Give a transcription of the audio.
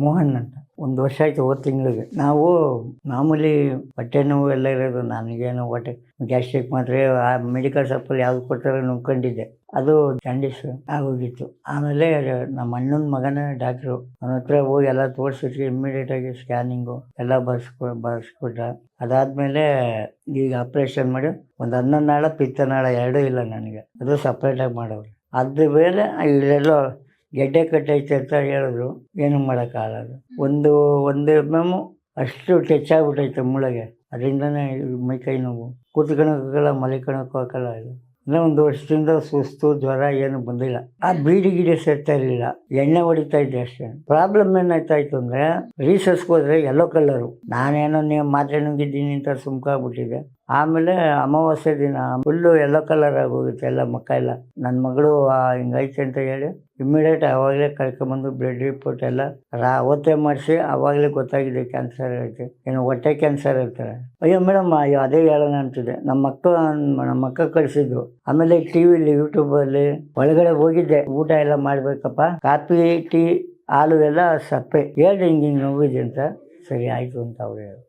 ಮೋಹನ್ ಅಂತ. ಒಂದು ವರ್ಷ ಆಯ್ತು ಹೋದ ತಿಂಗಳಿಗೆ. ನಾವು ಮಾಮೂಲಿ ಹೊಟ್ಟೆ ನೋವು ಎಲ್ಲ ಇರೋದು ನನಗೇನು ಹೊಟ್ಟೆ ಗ್ಯಾಸ್ಟ್ರಿಕ್ ಮಾತ್ರ, ಆ ಮೆಡಿಕಲ್ ಶಾಪಲ್ಲಿ ಯಾವ್ದು ಕೊಡ್ತಾರೋ ನುಂಗ್ಕೊಂಡಿದ್ದೆ. ಅದು ಜಾಂಡೀಸ್ ಆಗೋಗಿತ್ತು. ಆಮೇಲೆ ನಮ್ಮ ಅಣ್ಣನ ಮಗನ ಡಾಕ್ಟ್ರು ಅವನ ಹತ್ರ ಹೋಗಿ ಎಲ್ಲ ತೋರಿಸಿದ್ವಿ. ಇಮ್ಮಿಡಿಯೇಟಾಗಿ ಸ್ಕ್ಯಾನಿಂಗು ಎಲ್ಲ ಬರ್ಸ್ಕೊ ಬರ್ಸ್ಕೊಟ್ಟ ಅದಾದಮೇಲೆ ಈಗ ಆಪ್ರೇಷನ್ ಮಾಡಿ ಒಂದು ಅನ್ನನಾಳ ಪಿತ್ತನಾಳ ಎರಡೂ ಇಲ್ಲ ನನಗೆ. ಅದು ಸಪ್ರೇಟಾಗಿ ಮಾಡೋರು. ಅದ್ರ ಮೇಲೆ ಇಲ್ಲೆಲ್ಲೋ ಗೆಡ್ಡೆ ಕಟ್ಟೈತೆ ಅಂತ ಹೇಳಿದ್ರು, ಏನು ಮಾಡೋಕ್ಕಾಗಲ್ಲ ಒಂದು ಒಂದು ಎಮ್ಮು ಅಷ್ಟು ಟಚ್ ಆಗ್ಬಿಟ್ಟೈತೆ ಮುಳಗೆ. ಅದರಿಂದನೇ ಮೈ ಕೈ ನೋವು. ಕೂತ್ಕೊಳಕ್ಕಾಗಲ್ಲ ಮಲಿಕೊಳಕ್ಕೂ ಆಗಲ್ಲ ಇದು. ಇನ್ನೂ ಒಂದು ವರ್ಷದಿಂದ ಸುಸ್ತು, ಜ್ವರ ಏನು ಬಂದಿಲ್ಲ. ಆ ಬೀಡಿ ಗಿಡಿ ಸೇರ್ತಾ ಇರಲಿಲ್ಲ. ಎಣ್ಣೆ ಹೊಡಿತಾ ಇದ್ದೆ ಅಷ್ಟೇ. ಪ್ರಾಬ್ಲಮ್ ಏನಾಯ್ತಾ ಇತ್ತು ಅಂದರೆ ರೀಸರ್ಸ್ಗೆ ಹೋದ್ರೆ ಯೆಲ್ಲೋ ಕಲರು ನಾನೇನೋ ನೀವು ಮಾತ್ರೆ ನುಂಗಿದ್ದೀನಿ ಅಂತ ಸುಮ್ಕಾಗ್ಬಿಟ್ಟಿದೆ ಆಮೇಲೆ ಅಮಾವಾಸ್ಯೆ ದಿನ ಫುಲ್ಲು ಎಲ್ಲೋ ಕಲರ್ ಹೋಗುತ್ತೆ ಎಲ್ಲ ಮಕ್ಕ ಎಲ್ಲ. ನನ್ನ ಮಗಳು ಹಿಂಗೈತೆ ಅಂತ ಹೇಳಿ ಇಮ್ಮಿಡಿಯೇಟ್ ಆವಾಗಲೇ ಕರ್ಕೊಂಬಂದು ಬ್ಲಡ್ ರಿಪೋರ್ಟ್ ಎಲ್ಲ ರಾ, ಅವತ್ತೇ ಮಾಡಿಸಿ ಆವಾಗಲೇ ಗೊತ್ತಾಗಿದೆ ಕ್ಯಾನ್ಸರ್ ಐತೆ. ಏನು ಹೊಟ್ಟೆ ಕ್ಯಾನ್ಸರ್ ಇರ್ತಾರೆ ಅಯ್ಯೋ ಮೇಡಮ್ ಅಯ್ಯೋ ಅದೇ ಹೇಳೋಣ ಅಂತಿದೆ ನಮ್ಮ ಅಕ್ಕ ನಮ್ಮ ಅಕ್ಕ ಕಳಿಸಿದ್ರು ಆಮೇಲೆ ಟಿ ವಿಲಿ ಯೂಟ್ಯೂಬಲ್ಲಿ ಒಳಗಡೆ ಹೋಗಿದ್ದೆ. ಊಟ ಎಲ್ಲ ಮಾಡಬೇಕಪ್ಪ. ಕಾಫಿ, ಟೀ, ಹಾಲು ಎಲ್ಲ ಸಪ್ಪೆ. ಹೇಳಿ ಹಿಂಗೆ ಹಿಂಗೆ ನೋವಿದೆ ಅಂತ. ಸರಿ, ಆಯಿತು ಅಂತ ಅವ್ರು ಹೇಳಿ